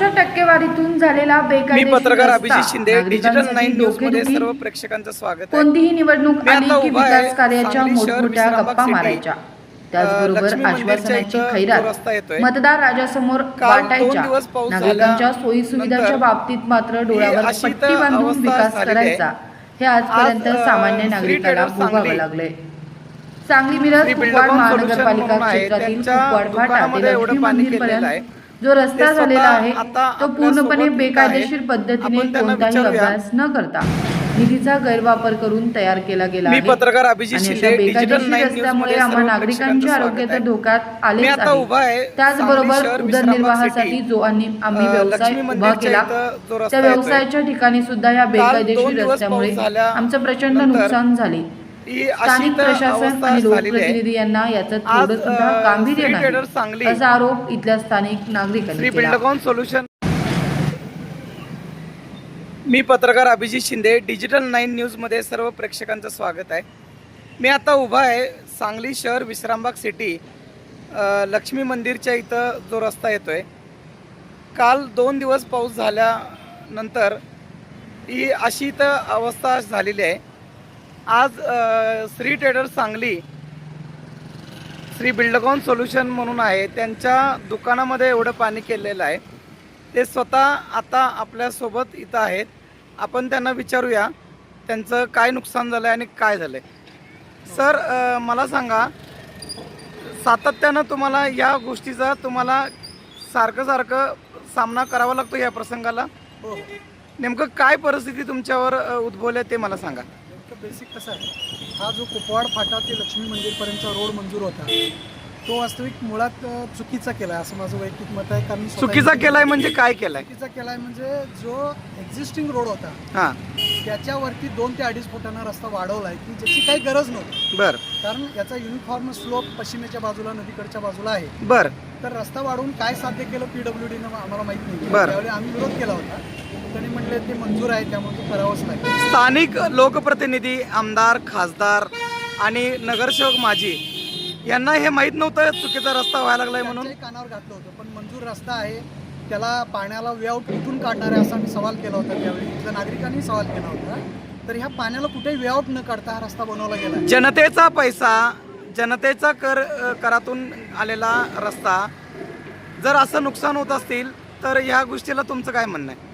टक्केवारीतून झालेला मी पत्रकार अभिजित शिंदे डिजिटल नाईन न्यूजमध्ये सर्व प्रेक्षकांचं स्वागत आहे. कोणतीही निवडणूक मी आली आता की उभा आहे विकास कार्याच्या सांगली शहर मोठमोठ्या विश्रामबाग गप्पा सिटी. मारायच्या. त्याचबरोबर मंदिरच्या आश्वासनाची इथं खैरात. रस्ता येतोय, मतदार राजासमोर काल दोन वाटायच्या. दिवस पाऊस नागरिकांच्या सोयी सुविधांच्या बाबतीत मात्र डोळ्यावर अशी तर पट्टी बांधून अवस्था विकास झालेली आहे. करायचा. हे आजपर्यंत आज, अ, सामान्य श्री नागरिकाला भोगावं सांगली. लागलंय. सांगली मिरज कुपवाड महानगरपालिका सोल्युशन म्हणून आहे. क्षेत्रातील त्यांच्या कुपवाड फाटा दुकानामध्ये ते एवढं लक्ष्मी पाणी मंदिर केलेलं आहे. पर्यंत जो रस्ता झालेला आहे तो पूर्णपणे बेकायदेशीर. पद्धतीने कोणताही. अभ्यास न करता निधीचा गैरवापर करून तयार केला गेला आहे बेकायदेशीर रस्त्यामुळे आम्हा नागरिकांच्या आरोग्य तर. धोक्यात आलेच आहे त्याचबरोबर उदरनिर्वाहासाठी जो आणि आम्ही व्यवसाय उभा केला त्या व्यवसायाच्या ठिकाणी सुद्धा या बेकायदेशीर रस्त्यामुळे आमचं प्रचंड नुकसान झाले स्थानिक प्रशासन आणि झालेली आहे. लोकप्रतिनिधी यांना याचं थोडं सुद्धा गांभीर्य नाही. असा आरोप इथल्या स्थानिक नागरिकांनी केला. सोल्युशन मी पत्रकार अभिजित शिंदे डिजिटल नाईन न्यूजमध्ये सर्व प्रेक्षकांचं स्वागत आहे. मी आता उभा आहे सांगली शहर विश्रामबाग सिटी लक्ष्मी मंदिरच्या इथं जो रस्ता येतोय. काल दोन दिवस पाऊस झाल्यानंतर ही अशी इथं अवस्था झालेली आहे. आज Shri Traders Sangli Shri Buildcon Solution म्हणून आहे त्यांच्या दुकानामध्ये एवढं पाणी केलेलं आहे. ते स्वतः आता आपल्यासोबत इथं आहेत. आपण त्यांना विचारूया त्यांचं काय नुकसान झालं आहे आणि काय झालं आहे सर अ, मला सांगा सातत्यानं तुम्हाला या गोष्टीचा तुम्हाला सारखं सारखं सामना करावा लागतो या प्रसंगाला? हो. नेमकं काय परिस्थिती तुमच्यावर अ, उद्भवल्या ते मला सांगा. बेसिक कसं आहे हा जो कुपवाड फाटा ते लक्ष्मी मंदिरपर्यंतचा रोड मंजूर होता तो वास्तविक मुळात चुकीचा केला आहे असं माझं वैयक्तिक मत आहे. कारण चुकीचा केलाय म्हणजे काय केलाय? चुकीचा केलाय म्हणजे जो एक्झिस्टिंग रोड होता हां. त्याच्यावरती दोन ते अडीच फुटांना रस्ता वाढवला आहे की ज्याची काही गरज नव्हती. बर. कारण याचा युनिफॉर्म स्लोप पश्चिमेच्या बाजूला नदीकडच्या बाजूला आहे. बर. तर रस्ता वाढवून काय साध्य केलं पीडब्ल्यू डीनं आम्हाला माहीत नाही. बरं. त्यावेळी आम्ही विरोध केला होता. त्यांनी म्हटले ते मंजूर आहे त्यामुळे तो करावंच लागेल. स्थानिक लोकप्रतिनिधी आमदार खासदार आणि नगरसेवक माजी यांना हे माहीत नव्हतं चुकीचा रस्ता व्हायला लागलाय म्हणून. त्यांच्याही कानावर घातलं होतं पण मंजूर रस्ता आहे त्याला पाण्याला वेआउट कुठून काढणार आहे असा आम्ही सवाल केला होता त्यावेळी. इथल्या नागरिकांनी सवाल केला होता. तर ह्या पाण्याला कुठेही वेआउट न काढता हा रस्ता बनवला गेला. जनतेचा पैसा जनतेचा कर अ, करातून आलेला रस्ता जर असं नुकसान होत असतील तर ह्या गोष्टीला तुमचं काय म्हणणं आहे?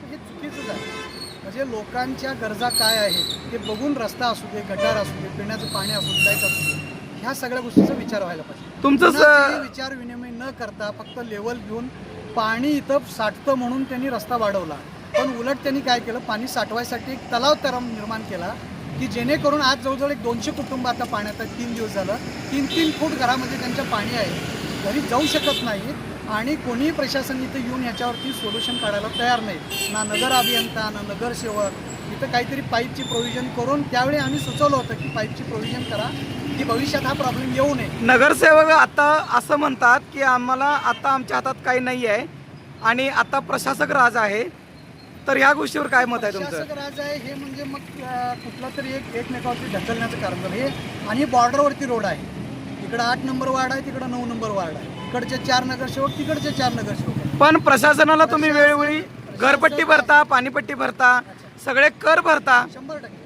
म्हणजे लोकांच्या गरजा काय आहेत ते बघून रस्ता असू दे गटार असू दे पिण्याचं पाणी असू दे लाइट असू दे ह्या सगळ्या गोष्टीचा विचार व्हायला पाहिजे. तुमचं स- विचार विनिमय न करता फक्त लेवल घेऊन पाणी इथं साठतं म्हणून त्यांनी रस्ता वाढवला. पण उलट त्यांनी काय केलं? पाणी साठवायसाठी एक तलाव तर निर्माण केला की जेणेकरून आज जवळजवळ एक दोनशे कुटुंब आता पाण्यात आहेत तीन दिवस झालं तीन तीन फूट घरामध्ये त्यांच्या पाणी आहे घरी जाऊ शकत नाही. आणि कोणीही प्रशासन इथं येऊन ह्याच्यावरती सोल्युशन काढायला तयार नाही. ना नगर अभियंता ना नगरसेवक इथं काहीतरी पाईपची प्रोव्हिजन करून त्यावेळी आम्ही सुचवलं होतं की पाईपची प्रोव्हिजन करा की भविष्यात हा प्रॉब्लेम येऊ नये. नगरसेवक आता असं म्हणतात की आम्हाला आता आमच्या हातात काही नाही आहे आणि आता प्रशासक राज आहे. तर ह्या गोष्टीवर काय मत आहे तुमचं? राज आहे हे म्हणजे मग अं, कुठला तरी एक एकमेकावरती ढकलण्याचं कारण झालं. हे आणि बॉर्डरवरती रोड आहे. इकडं आठ नंबर वार्ड आहे तिकडं नऊ नंबर वार्ड आहे. इकडचे चार नगरसेवक तिकडचे चार नगरसेवक. पण प्रशासनाला तुम्ही वेळोवेळी घरपट्टी भरता पाणीपट्टी भरता सगळे कर भरता. शंभर टक्के.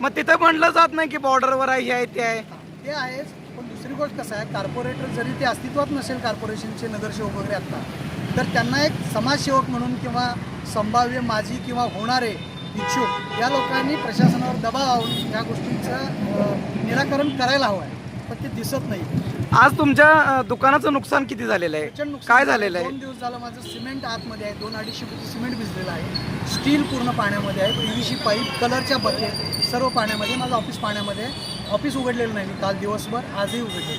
मग तिथं म्हणलं जात नाही की बॉर्डरवर आहे हे आहे ते आहे. ते आहेच पण दुसरी गोष्ट कसं आहे कार्पोरेटर जरी ते अस्तित्वात नसेल कार्पोरेशनचे नगरसेवक वगैरे आत्ता तर त्यांना एक समाजसेवक म्हणून किंवा संभाव्य माजी किंवा होणारे इच्छुक या लोकांनी प्रशासनावर दबाव आणून या गोष्टींचं अं, निराकरण करायला हवं आहे. पण ते दिसत नाही. आज तुमच्या दुकानाचं नुकसान किती झालेलं आहे? नुकसान काय झालं. झालेलं आहे? दोन दिवस झालं माझं सिमेंट आतमध्ये आहे. दोन अडीचशे फुटी सिमेंट भिजलेलं आहे. स्टील पूर्ण पाण्यामध्ये आहे. पीव्हीसी पाईप कलरच्या बकेट सर्व पाण्यामध्ये माझं ऑफिस पाण्यामध्ये. ऑफिस उघडलेलं नाही मी काल दिवसभर. आजही उघडले